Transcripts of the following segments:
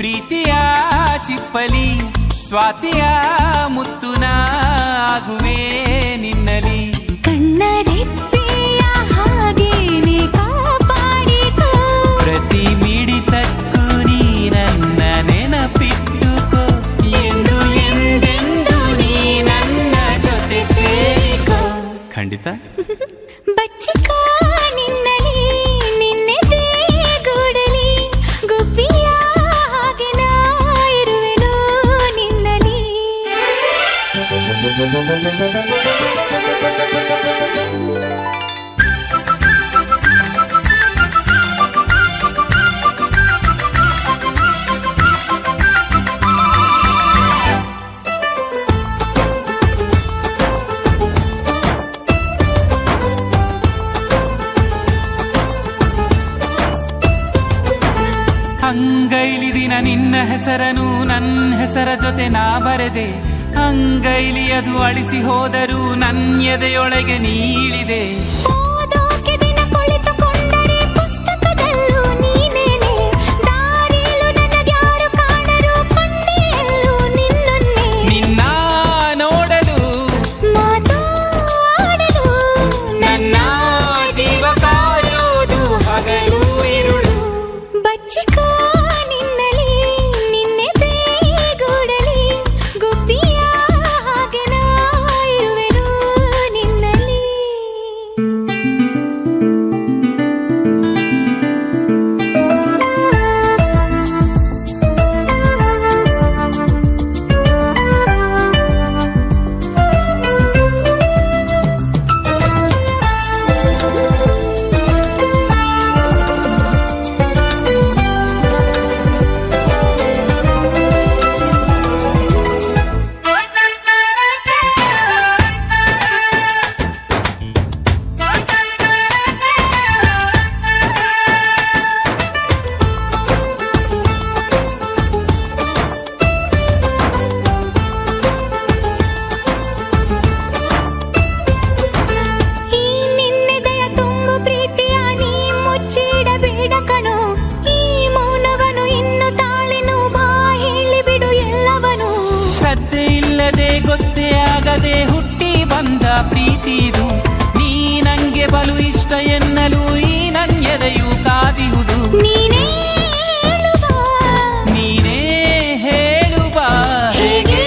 ಪ್ರೀತಿಯ ಚಿಪ್ಪಲಿ ಸ್ವಾತಿಯ ಮುತ್ತುನ ಆಗುವೆ ನಿನ್ನಲಿ. ಅಂಗೈಲಿ ದಿನ ನಿನ್ನ ಹೆಸರನು ನನ್ನ ಹೆಸರ ಜೊತೆ ನಾ ಬರೆದೆ. ಅಂಗೈಲಿ ಅದು ಅಳಿಸಿ ಹೋದರೂ ನನ್ನೆದೆಯೊಳಗೆ ನೀಳಿದೆ. ಬಂದ ಪ್ರೀತಿದು ನೀ ನಂಗೆ ಬಲು ಇಷ್ಟ ಎನ್ನಲು ಈ ನನ್ಯದೆಯು ಕಾದಿಹುದು. ನೀನೇ ಹೇಳುವ. ನೀನೇ ಹೇಳುವ. ಹೇಗೆ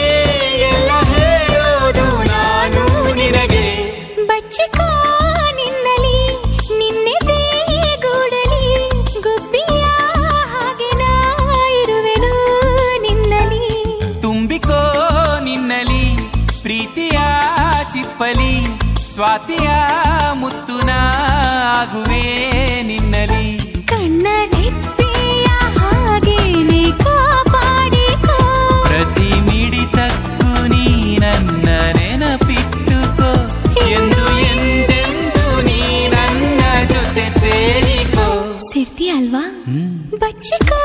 ಎಲ್ಲ ಹೇಳೋದು ನಾನು ನಿನಗೆ. ಬಚ್ಚಿಕೋ ನಿನ್ನಲಿ ನಿನ್ನೆ ಗೂಡಲಿ ಗುಬ್ಬಿಯ ಹಾಗೆ ನಾ ಇರುವೆನು ನಿನ್ನಲಿ ತುಂಬಿಕೋ ನಿನ್ನಲಿ ಪ್ರೀತಿಯ ಚಿಪ್ಪಲಿ ಸ್ವಾತಿಯ ಮುತ್ತುನ ಆಗುವೆ ನಿನ್ನಲಿ ಹಾಗೆ ಹಾಗೇನೆ ಕಾಪಾಡಿ ಪ್ರತಿ ಮಿಡಿತಕ್ಕೂ ನೀ ನನ್ನ ನೆನಪಿಟ್ಟುಕೋ. ಎಂದು ಎಂದೆಂದು ನೀ ನನ್ನ ಜೊತೆ ಸೇರಿಕೋ. ಸೇರ್ತಿ ಅಲ್ವಾ? ಬಚ್ಚಿಕೋ.